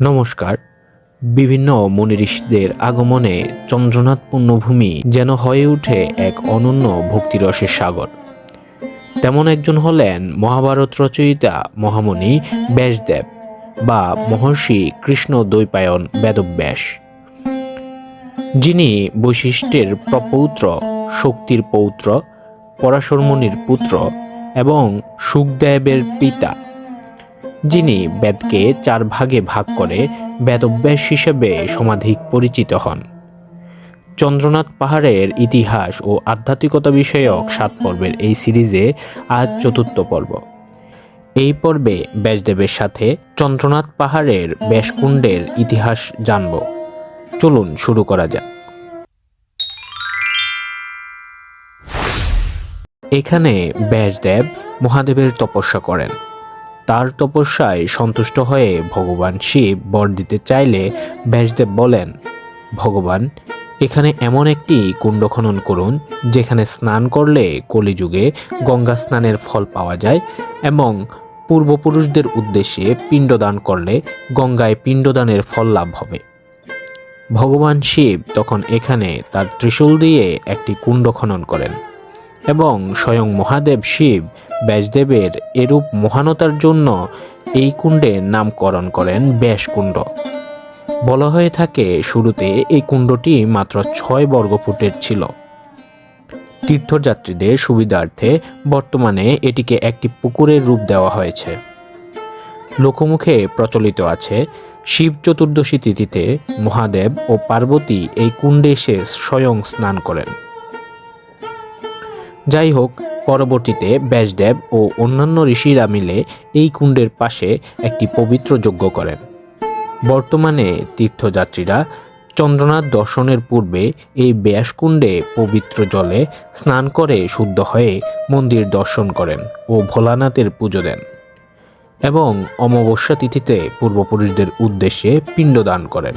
নমস্কার। বিভিন্ন মুনি ঋষিদের আগমনে চন্দ্রনাথ পুণ্যভূমি যেন হয়ে উঠে এক অনন্য ভক্তিরসের সাগর। তেমন একজন হলেন মহাভারত রচয়িতা মহামণি ব্যাসদেব বা মহর্ষি কৃষ্ণ দ্বৈপায়ন বেদব্যাস। যিনি বৈশিষ্ট্যের প্রপৌত্র, শক্তির পৌত্র, পরাশরমণির পুত্র এবং সুখদেবের পিতা। যিনি বেদকে চার ভাগে ভাগ করে বেদব্যাস হিসেবে সমাধিক পরিচিত হন। চন্দ্রনাথ পাহাড়ের ইতিহাস ও আধ্যাত্মিকতা বিষয়ক সাত পর্বের এই সিরিজে আজ চতুর্থ পর্ব। এই পর্বে ব্যাসদেবের সাথে চন্দ্রনাথ পাহাড়ের ব্যাসকুণ্ডের ইতিহাস জানব। চলুন শুরু করা যাক। এখানে ব্যাসদেব মহাদেবের তপস্যা করেন। তার তপস্যায় সন্তুষ্ট হয়ে ভগবান শিব বর দিতে চাইলে ব্যাসদেব বলেন, ভগবান, এখানে এমন একটি কুণ্ড খনন করুন, যেখানে স্নান করলে কলিযুগে গঙ্গা স্নানের ফল পাওয়া যায় এবং পূর্বপুরুষদের উদ্দেশ্যে পিণ্ডদান করলে গঙ্গায় পিণ্ডদানের ফল লাভ হবে। ভগবান শিব তখন এখানে তার ত্রিশূল দিয়ে একটি কুণ্ড খনন করেন এবং স্বয়ং মহাদেব শিব ব্যাসদেবের এরূপ মহানতার জন্য এই কুণ্ডের নামকরণ করেন ব্যাসকুণ্ড। বলা হয়ে থাকে, শুরুতে এই কুণ্ডটি মাত্র ছয় বর্গফুটের ছিল। তীর্থযাত্রীদের সুবিধার্থে বর্তমানে এটিকে একটি পুকুরের রূপ দেওয়া হয়েছে। লোকমুখে প্রচলিত আছে, শিব চতুর্দশী তিথিতে মহাদেব ও পার্বতী এই কুণ্ডে এসে স্বয়ং স্নান করেন। যাই হোক পরবর্তীতে ব্যাসদেব ও অন্যান্য ঋষিরা মিলে এই কুণ্ডের পাশে একটি পবিত্র যজ্ঞ করেন। বর্তমানে তীর্থযাত্রীরা চন্দ্রনাথ দর্শনের পূর্বে এই ব্যাসকুণ্ডে পবিত্র জলে স্নান করে শুদ্ধ হয়ে মন্দির দর্শন করেন ও ভোলানাথের পুজো দেন এবং অমাবস্যা তিথিতে পূর্বপুরুষদের উদ্দেশ্যে পিণ্ডদান করেন।